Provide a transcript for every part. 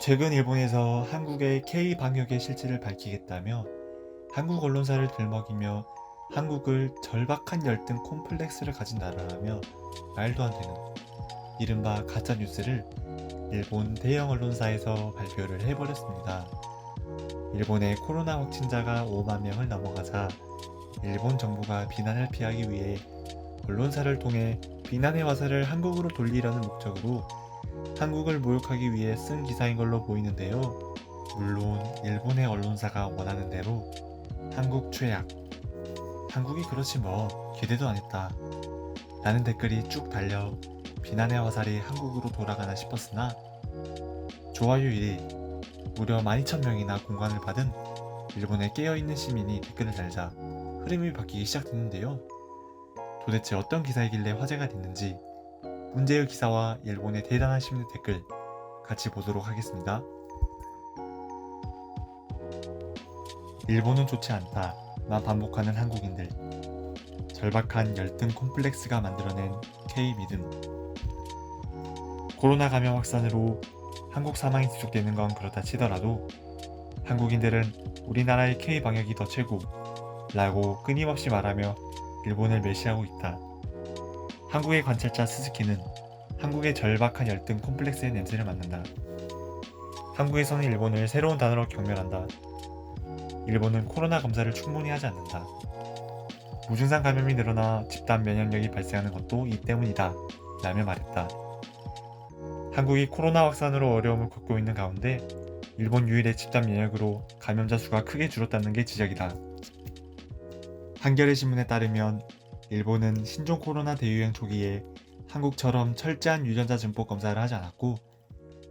최근 일본에서 한국의 K 방역의 실체를 밝히겠다며 한국 언론사를 들먹이며 한국을 절박한 열등 콤플렉스를 가진 나라라며 말도 안 되는 이른바 가짜 뉴스를 일본 대형 언론사에서 발표를 해버렸습니다. 일본의 코로나 확진자가 5만 명을 넘어가자 일본 정부가 비난을 피하기 위해 언론사를 통해 비난의 화살을 한국으로 돌리려는 목적으로 한국을 모욕하기 위해 쓴 기사인 걸로 보이는데요. 물론 일본의 언론사가 원하는 대로 한국 최악, 한국이 그렇지 뭐 기대도 안 했다. 라는 댓글이 쭉 달려 비난의 화살이 한국으로 돌아가나 싶었으나 좋아요 1위, 무려 12,000명이나 공간을 받은 일본의 깨어있는 시민이 댓글을 달자 흐름이 바뀌기 시작됐는데요. 도대체 어떤 기사이길래 화제가 됐는지 문제의 기사와 일본의 대단한 시민의 댓글 같이 보도록 하겠습니다. 일본은 좋지 않다. 만 반복하는 한국인들. 절박한 열등 콤플렉스가 만들어낸 K 믿음. 코로나 감염 확산으로 한국 사망이 지속되는 건 그렇다 치더라도 한국인들은 우리나라의 K 방역이 더 최고 라고 끊임없이 말하며 일본을 멸시하고 있다. 한국의 관찰자 스즈키는 한국의 절박한 열등 콤플렉스의 냄새를 맡는다. 한국에서는 일본을 새로운 단어로 경멸한다. 일본은 코로나 검사를 충분히 하지 않는다. 무증상 감염이 늘어나 집단 면역력이 발생하는 것도 이 때문이다. 라며 말했다. 한국이 코로나 확산으로 어려움을 겪고 있는 가운데 일본 유일의 집단 면역으로 감염자 수가 크게 줄었다는 게 지적이다. 한겨레 신문에 따르면 일본은 신종 코로나 대유행 초기에 한국처럼 철저한 유전자 증폭 검사를 하지 않았고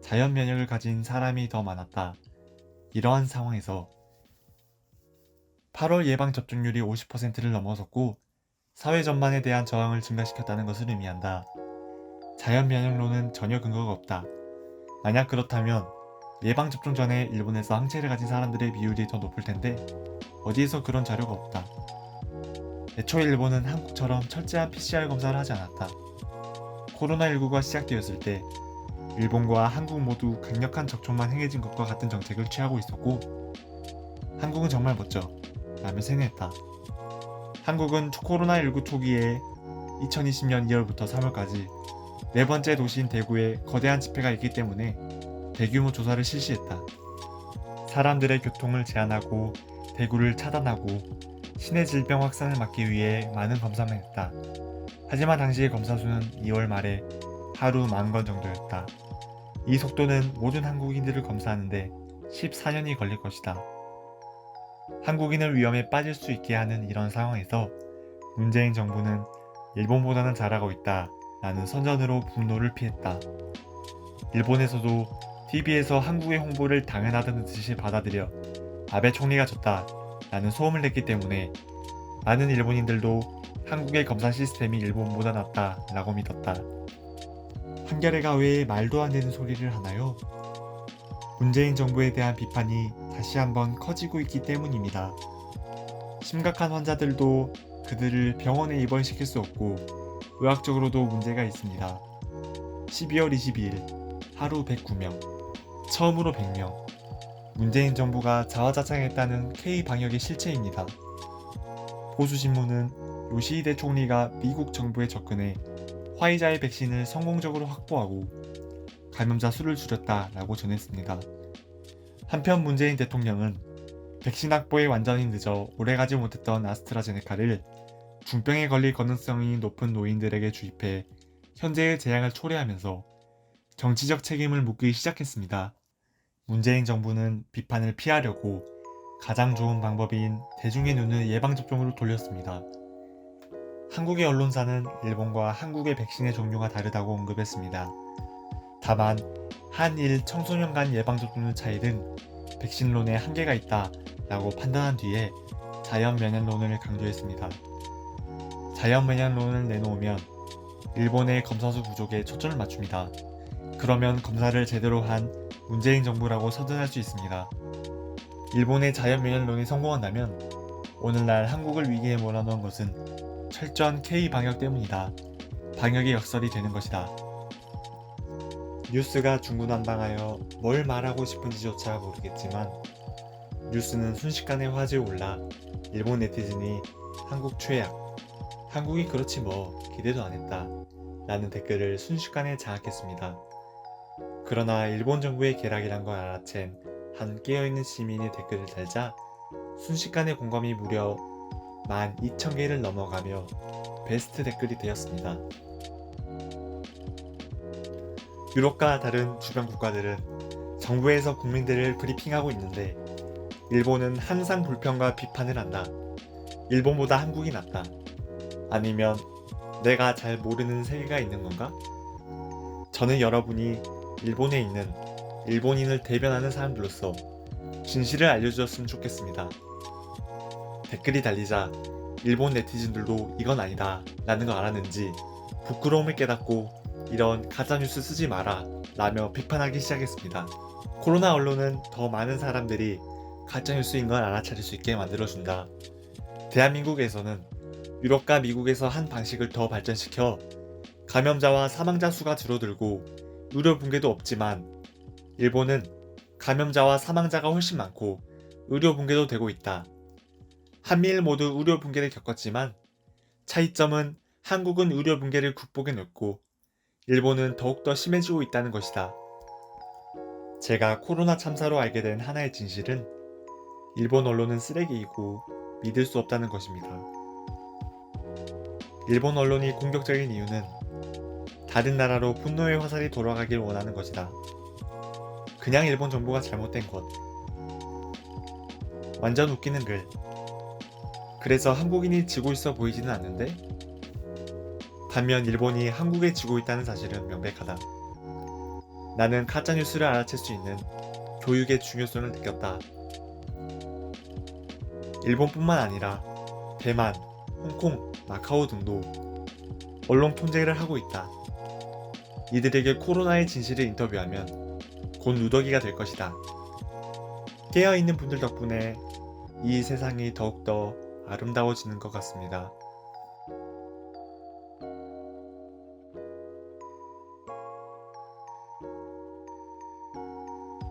자연 면역을 가진 사람이 더 많았다. 이러한 상황에서 8월 예방 접종률이 50%를 넘어섰고 사회 전반에 대한 저항을 증가시켰다는 것을 의미한다. 자연 면역론은 전혀 근거가 없다. 만약 그렇다면 예방 접종 전에 일본에서 항체를 가진 사람들의 비율이 더 높을 텐데 어디에서 그런 자료가 없다. 애초에 일본은 한국처럼 철저한 PCR 검사를 하지 않았다. 코로나19가 시작되었을 때 일본과 한국 모두 강력한 접촉만 행해진 것과 같은 정책을 취하고 있었고 한국은 정말 멋져 라며 생각했다. 한국은 코로나19 초기에 2020년 2월부터 3월까지 네 번째 도시인 대구에 거대한 집회가 있기 때문에 대규모 조사를 실시했다. 사람들의 교통을 제한하고 대구를 차단하고 신의 질병 확산을 막기 위해 많은 검사만 했다. 하지만 당시의 검사 수는 2월 말에 하루 만 건 정도였다. 이 속도는 모든 한국인들을 검사하는데 14년이 걸릴 것이다. 한국인을 위험에 빠질 수 있게 하는 이런 상황에서 문재인 정부는 일본보다는 잘하고 있다 라는 선전으로 분노를 피했다. 일본에서도 TV에서 한국의 홍보를 당연하다는 듯이 받아들여 아베 총리가 졌다 라는 소음을 냈기 때문에 많은 일본인들도 한국의 검사 시스템이 일본보다 낫다 라고 믿었다. 한겨레가 왜 말도 안 되는 소리를 하나요? 문재인 정부에 대한 비판이 다시 한번 커지고 있기 때문입니다. 심각한 환자들도 그들을 병원에 입원시킬 수 없고 의학적으로도 문제가 있습니다. 12월 22일 하루 109명, 처음으로 100명. 문재인 정부가 자화자찬했다는 K 방역의 실체입니다. 보수신문은 요시히데 총리가 미국 정부에 접근해 화이자의 백신을 성공적으로 확보하고 감염자 수를 줄였다라고 전했습니다. 한편 문재인 대통령은 백신 확보에 완전히 늦어 오래 가지 못했던 아스트라제네카를 중병에 걸릴 가능성이 높은 노인들에게 주입해 현재의 재앙을 초래하면서 정치적 책임을 묻기 시작했습니다. 문재인 정부는 비판을 피하려고 가장 좋은 방법인 대중의 눈을 예방접종으로 돌렸습니다. 한국의 언론사는 일본과 한국의 백신의 종류가 다르다고 언급했습니다. 다만 한일 청소년 간 예방접종률 차이 등 백신론에 한계가 있다 라고 판단한 뒤에 자연 면역론을 강조했습니다. 자연 면역론을 내놓으면 일본의 검사수 부족에 초점을 맞춥니다. 그러면 검사를 제대로 한 문재인 정부라고 서든할 수 있습니다. 일본의 자연 면역론이 성공한다면 오늘날 한국을 위기에 몰아넣은 것은 철저한 K 방역 때문이다. 방역의 역설이 되는 것이다. 뉴스가 중구난방하여 뭘 말하고 싶은지조차 모르겠지만 뉴스는 순식간에 화제에 올라 일본 네티즌이 한국 최악, 한국이 그렇지 뭐 기대도 안 했다 라는 댓글을 순식간에 장악했습니다. 그러나 일본 정부의 계략이란 걸 알아챈 한 깨어있는 시민이 댓글을 달자 순식간에 공감이 무려 12,000개를 넘어가며 베스트 댓글이 되었습니다. 유럽과 다른 주변 국가들은 정부에서 국민들을 브리핑하고 있는데 일본은 항상 불평과 비판을 한다. 일본보다 한국이 낫다. 아니면 내가 잘 모르는 세계가 있는 건가? 저는 여러분이 일본에 있는 일본인을 대변하는 사람들로서 진실을 알려주었으면 좋겠습니다. 댓글이 달리자 일본 네티즌들도 이건 아니다 라는 걸 알았는지 부끄러움을 깨닫고 이런 가짜뉴스 쓰지 마라 라며 비판하기 시작했습니다. 코로나 언론은 더 많은 사람들이 가짜뉴스인 걸 알아차릴 수 있게 만들어준다. 대한민국에서는 유럽과 미국에서 한 방식을 더 발전시켜 감염자와 사망자 수가 줄어들고 의료 붕괴도 없지만 일본은 감염자와 사망자가 훨씬 많고 의료 붕괴도 되고 있다. 한미일 모두 의료 붕괴를 겪었지만 차이점은 한국은 의료 붕괴를 극복해 냈고 일본은 더욱더 심해지고 있다는 것이다. 제가 코로나 참사로 알게 된 하나의 진실은 일본 언론은 쓰레기이고 믿을 수 없다는 것입니다. 일본 언론이 공격적인 이유는 다른 나라로 분노의 화살이 돌아가길 원하는 것이다. 그냥 일본 정부가 잘못된 것. 완전 웃기는 글. 그래서 한국인이 지고 있어 보이지는 않는데 반면 일본이 한국에 지고 있다는 사실은 명백하다. 나는 가짜뉴스를 알아챌 수 있는 교육의 중요성을 느꼈다. 일본뿐만 아니라 대만, 홍콩, 마카오 등도 언론 통제를 하고 있다. 이들에게 코로나의 진실을 인터뷰하면 곧 누더기가 될 것이다. 깨어있는 분들 덕분에 이 세상이 더욱더 아름다워지는 것 같습니다.